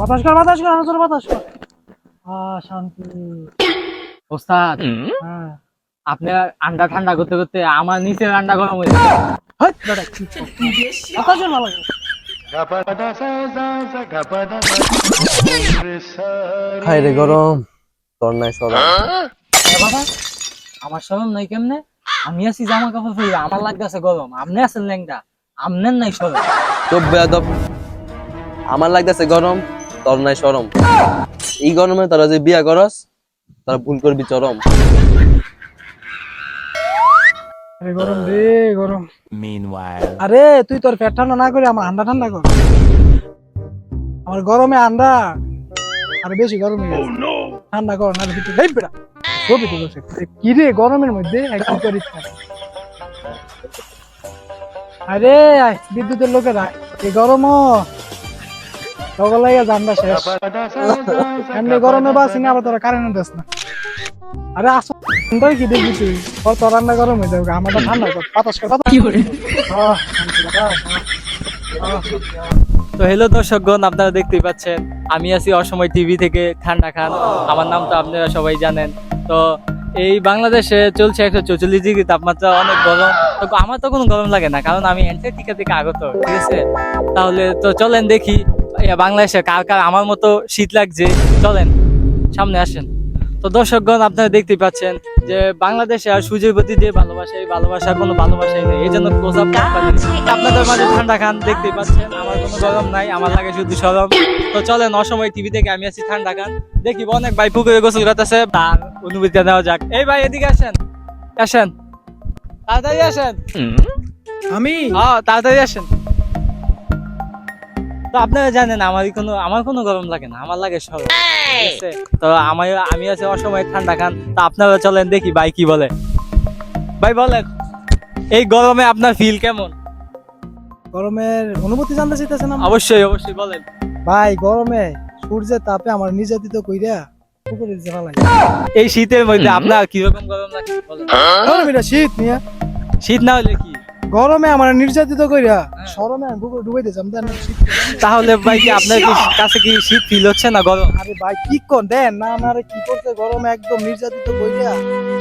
বাতাস কর বাতাস কর আরও জোরে বাতাস কর। আহ শান্তি। ওস্তাদ হ্যাঁ। আপনি আন্ডা ঠান্ডা করতে করতে আমার নিচের আন্ডা গরম হয়ে যাবে। হেই, বেটা, কি বাতাস ভালো করে। হাই রে গরম তোর নাই সরম বাবা আমার সরম নাই কেমনে? আমি আছি জামা কাপড় পরে আমার লাগতেছে গরম। আপনি আছেন ল্যাংটা আপনার নাই সরম তো আমার লাগতেছে গরম তোর নাই সরম এই গরমে তোরা যে বিয়া করস তোরা ভুল করবি চরম। আরে গরম রে গরম। Meanwhile. আরে তুই তোর পেট ঠান্ডা না করে আমার আন্ডা ঠান্ডা কর। আমার গরমে আন্ডা আর বেশি গরম। হয়ে গেছে ঠান্ডা কর না দেখ বেটা ছবি তুলেছে। কি রে গরমের মধ্যে? একটু করিস আরে বিদ্যুতের লোকেরা এই গরমও। তখন লাগে জানডা শেষ। এমনি গরমে বাসি না আবার তোরা কারেন্ট দেস না। আরে আসো তোর কি দেখবি তুই? তোর রান্না গরম হয়ে যাবে ঠান্ডা কর। বাতাস কর। তো হ্যালো দর্শকগণ আপনারা দেখতেই পাচ্ছেন আমি আছি অসময় টিভি থেকে ঠান্ডা খান। আমার নাম তো আপনারা সবাই জানেন। তো এই বাংলাদেশে চলছে একশো চৌচল্লিশ ডিগ্রি তাপমাত্রা অনেক গরম। তো আমার তো কোনো গরম লাগে না কারণ আমি অ্যান্টার্কটিকা থেকে আগত ঠিক আছে? তাহলে তো চলেন দেখি বাংলাদেশে কার কার আমার মতো শীত লাগছে। চলেন সামনে আসেন। তো দর্শকগণ আপনারা দেখতে পাচ্ছেন যে বাংলাদেশে আর সূর্যের প্রতি যে ভালোবাসা এই ভালোবাসার কোনো ভালোবাসাই নেই। এই জন্য ক্লোজ আপ আপনাদের মাঝে ঠান্ডা খান দেখতে পাচ্ছেন আমার কোনো গরম নাই আমার লাগে শুধু সরম। তো চলেন অসময় টিভি থেকে আমি আছি ঠান্ডা খান। দেখি অনেক ভাই পুকুরে গোসল করতেছে তার অনুভূতি নেওয়া যাক। এই ভাই এদিকে আসেন আসেন। তাড়াতাড়ি আসেন। আমি? হ্যাঁ তাড়াতাড়ি আসেন। তো আপনারা জানেন আমার কোনো আমার কোনো গরম লাগে না আমার লাগে আছে? তো আমি আমি আছি অসময় ঠান্ডা খান তো আপনারা চলেন দেখি ভাই কি বলে। ভাই বলেন এই গরমে আপনার ফিল কেমন? গরমের অনুভূতি জানতে চাইতেছেন অবশ্যই অবশ্যই বলেন। ভাই গরমে সূর্যের তাপে আমার নির্যাতিত কইরা পুকুরে দিতে ভালো এই শীতের মধ্যে আপনার কীরকম গরম লাগে? বলেন। শীত নিয়ে শীত না হলে কি? গরমে আমার নির্যাতিত কইরা শরমে আমি ডুবে ডুবাই দেন শীত তাহলে ভাই কি আপনার কি কাছে কি শীত ফিল হচ্ছে না গরম? আরে ভাই কি কোন? দেন না আমার কি করতে গরমে একদম নির্যাতিত কইরা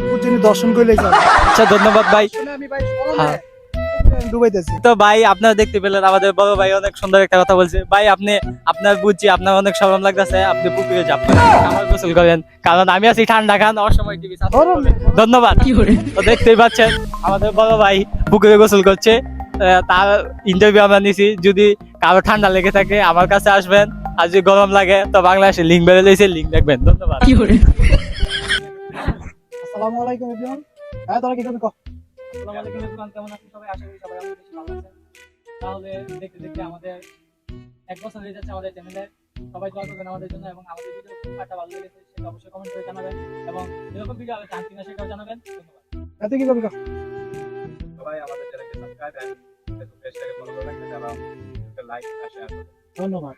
পুকুরে দর্শন কইলে যাবে। আচ্ছা ধন্যবাদ ভাই। আমি ভাই শরমে। হ্যাঁ। ডুবাইতেছি। তো ভাই আপনারা দেখতে পেলেন আমাদের বড় ভাই অনেক সুন্দর একটা কথা বলছে। ভাই আপনি আপনার বুঝছি আপনার অনেক সরম লাগতেছে আপনি পুকুরে আমার গোসল করেন কারণ আমি আছি ঠান্ডা খান অসময় টিভি ধন্যবাদ। তো দেখতেই পাচ্ছেন আমাদের বড় ভাই পুকুরে গোসল করছে আহ, তার ইন্টারভিউ আমরা নিছি যদি কারও ঠান্ডা লেগে থাকে আমার কাছে আসবেন আর যদি গরম লাগে তো বাংলাদেশে লিঙ্ক বেড়ে দিয়েছে লিঙ্ক দেখবেন। ধন্যবাদ। আসসালামু আলাইকুম হ্যাঁ তোরা কি? আসসালামু আলাইকুম everyone, কেমন আছেন সবাই? আশা করি সবাই অনেক বেশি ভালো আছেন। তাহলে দেখতে দেখতে আমাদের এক বছর হয়ে যাচ্ছে আমাদের চ্যানেলে সবাই দোয়া করবেন আমাদের জন্য এবং আমাদের ভিডিও খুব একটা ভালো লেগেছে সেটা অবশ্যই কমেন্ট করে জানাবেন এবং এরকম ভিডিও আরও চান কিনা সেটাও জানাবেন। ধন্যবাদ। তুই কি করবি? সবাই আমাদের চ্যানেলকে সাবস্ক্রাইব এন্ড ফেসবুক পেজটাকে ফলো করে রাখবেন এবং লাইক আর শেয়ার করবেন ধন্যবাদ।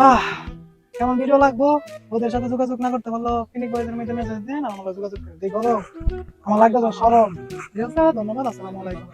আহ! কেমন ভিডিও লাগবো? ওদের সাথে যোগাযোগ না করতে পারল ক্লিনিক বয়দের মেয়েদের মেসেজ দেন আমার যোগাযোগ করে দিই আমার লাগবে সরম। ঠিক আছে, ধন্যবাদ, আসসালামু আলাইকুম।